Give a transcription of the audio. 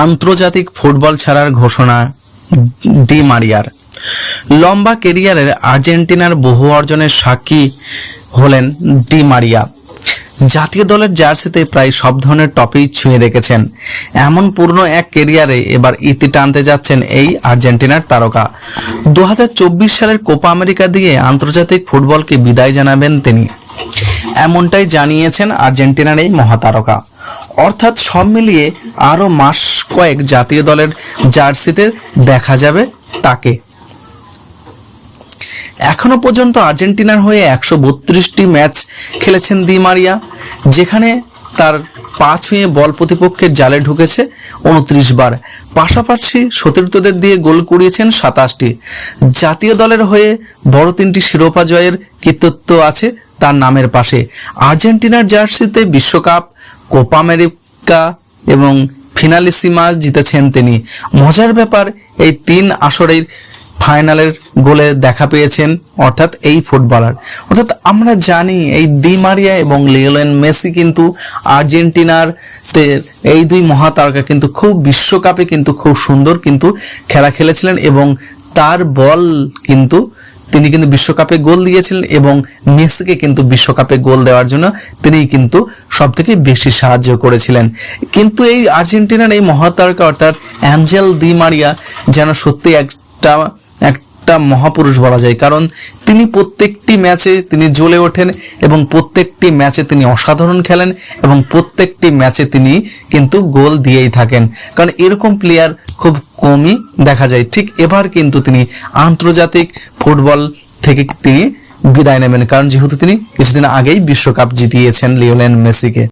আন্তর্জাতিক ফুটবল ছাড়ার ঘোষণা ডি মারিয়ার। লম্বা কেরিয়ারের আর্জেন্টিনার বহু অর্জনের সাক্ষী হলেন ডি মারিয়া। জাতীয় দলের জার্সিতে প্রায় সব ধরনের টপেই ছুঁয়ে রেখেছেন এমন পূর্ণ এক কেরিয়ারে এবার ইতি টানতে যাচ্ছেন এই আর্জেন্টিনার তারকা। দু হাজার চব্বিশ সালের কোপা আমেরিকা দিয়ে আন্তর্জাতিক ফুটবলকে বিদায় জানাবেন তিনি। এমনটাই জানিয়েছেন আর্জেন্টিনার এই মহাতারকা। অর্থাৎ সব মিলিয়ে আরও মাস কয়েক জাতীয় দলের জার্সিতে দেখা যাবে তাকে। এখনও পর্যন্ত আর্জেন্টিনার হয়ে একশো বত্রিশটি ম্যাচ খেলেছেন দি মারিয়া, যেখানে তার পা ছুঁয়ে বল প্রতিপক্ষের জালে ঢুকেছে উনত্রিশ বার। পাশাপাশি সতীর্থদের দিয়ে গোল করিয়েছেন সাতাশটি। জাতীয় দলের হয়ে বড় তিনটি শিরোপা জয়ের কৃতিত্ব আছে তার নামের পাশে আর্জেন্টিনার জার্সিতে বিশ্বকাপ, কোপা আমেরিকা এবং ফিনালিসিমা জিতেছেন তিনি। মজার ব্যাপার, এই তিন আসরের ফাইনালের গোলে দেখা পেয়েছেন অর্থাৎ এই ফুটবলার। অর্থাৎ আমরা জানি এই ডি মারিয়া এবং লিওলেন মেসি কিন্তু আর্জেন্টিনার এই দুই মহাতারকা কিন্তু খুব বিশ্বকাপে কিন্তু খুব সুন্দর কিন্তু খেলা খেলেছিলেন এবং তার বল কিন্তু তিনি কিন্তু বিশ্বকাপে গোল দিয়েছিলেন এবং মেসিকে কিন্তু বিশ্বকাপে গোল দেওয়ার জন্য তিনি কিন্তু সবথেকে বেশি সাহায্য করেছিলেন। কিন্তু এই আর্জেন্টিনার এই মহাতারকা অর্থাৎ অ্যাঞ্জেল দি মারিয়া যেন সত্যি একটা একটা মহাপুরুষ বলা যায়। কারণ তিনি প্রত্যেকটি ম্যাচে তিনি জ্বলে ওঠেন এবং প্রত্যেকটি ম্যাচে তিনি অসাধারণ খেলেন এবং প্রত্যেকটি ম্যাচে তিনি কিন্তু গোল দিয়েই থাকেন। কারণ এরকম প্লেয়ার খুব কমই দেখা যায়। ঠিক এবার কিন্তু তিনি আন্তর্জাতিক ফুটবল থেকে তিনি বিদায় নেবেন। কারণ যেহেতু তিনি কিছুদিন আগেই বিশ্বকাপ জিতিয়েছেন লিওনেল মেসিকে।